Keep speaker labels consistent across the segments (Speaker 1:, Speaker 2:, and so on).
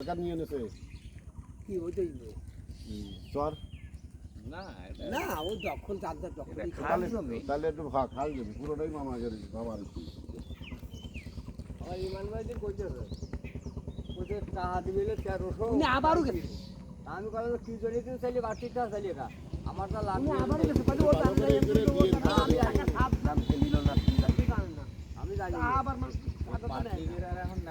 Speaker 1: সরকার নিয়ে নেছে
Speaker 2: কি ওইটাই।
Speaker 1: চর।
Speaker 3: না
Speaker 2: না ওই দখল যার যার দখল
Speaker 3: এটা খাল জমি।
Speaker 1: তাহলে একটু খা খাল দেবে পুরোটাই মামাদের বাবার
Speaker 4: আমার ইমান ভাই দিন কইতেছে ওদের টাকা দিবে তেরোশো
Speaker 2: উনি আবারও গেছে?
Speaker 4: আমি কারণ কি জন্য তুই চাইলি বাড়তিটা চাইলি না আমার তা লাভ
Speaker 2: আবারও গেছে? বলে ও না, না।
Speaker 4: আমি জানি।
Speaker 2: আবার না।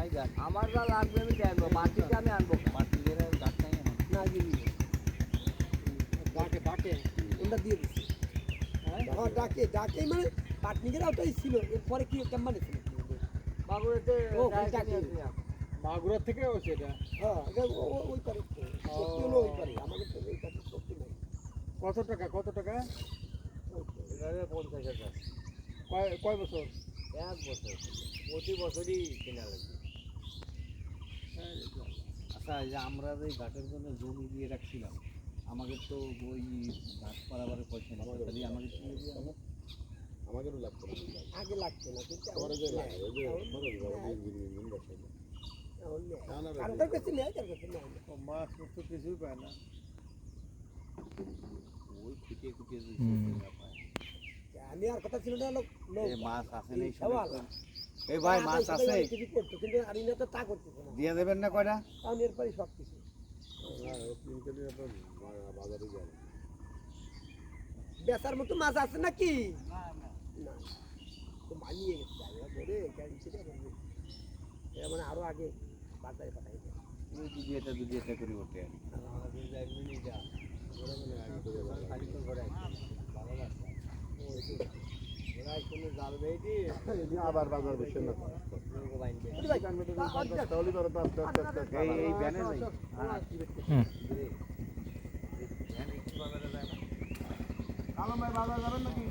Speaker 3: গাছ
Speaker 4: আমার যা লাগবে আমি দেবো। বাড়তিটা আমি আনব
Speaker 3: পার্টিদের আর গাছ নাই এখন
Speaker 2: না, দিবি না। ডাকে ডাকে ওটা দিয়ে দিচ্ছে হ্যাঁ? ডাকে ডাকে মানে পাটনিকের ওটাই ছিল এরপরে কি কেমন ছিল?
Speaker 4: বাগুড়েতে
Speaker 2: ও, ওই
Speaker 5: মাগুরা থেকে এটা?
Speaker 2: হ্যাঁ ওই পারে। ওই পারে। আমাদের তো পারে নাই।
Speaker 5: কত টাকা কত টাকা?
Speaker 4: পঞ্চাশ হাজার।
Speaker 5: কয় কয় বছর?
Speaker 4: এক বছর। প্রতি বছরই কেনা লাগবে।
Speaker 3: আচ্ছা এই যে আমরা যে ঘাটের জন্য জমি দিয়ে রাখছিলাম আমাকে তো ওই ঘাট পারাবারের পয়সা নেই। তাহলে আমাকে কি দিয়ে হবে?
Speaker 1: আমাদেরও লাগতো না।
Speaker 2: আগে লাগতো না কিন্তু
Speaker 1: পরে যে
Speaker 2: কাছে তার কাছে নেয় না।
Speaker 5: ও মাছ তো কিছুই পায় না।
Speaker 3: ওই খুঁটিয়ে খুঁটিয়ে পায়।
Speaker 2: আমি আর কথা ছিল না লোক
Speaker 3: মাছ আছে নেই
Speaker 2: সবাই
Speaker 3: এই ভাই মাছ আছে।
Speaker 2: কিছু করতো কিন্তু আর তো তা করতেছে না।
Speaker 3: দিয়ে দেবেন না কয়টা?
Speaker 2: কারণ এরপরই সব কিছু।
Speaker 1: বাজারে
Speaker 2: বেচার মতো মাছ আছে নাকি? না তো মানিয়ে গেছে ধরে গাড়ি ছেড়ে বলবে। মানে আরও আগে বাজারে পাঠাই দেয়।
Speaker 3: এটা এটা করে ওঠে আর।
Speaker 4: খালি তো ঘরে ওরা
Speaker 3: একটু বাজারে যায় না
Speaker 1: কালাম ভাই বাজার যাবেন নাকি?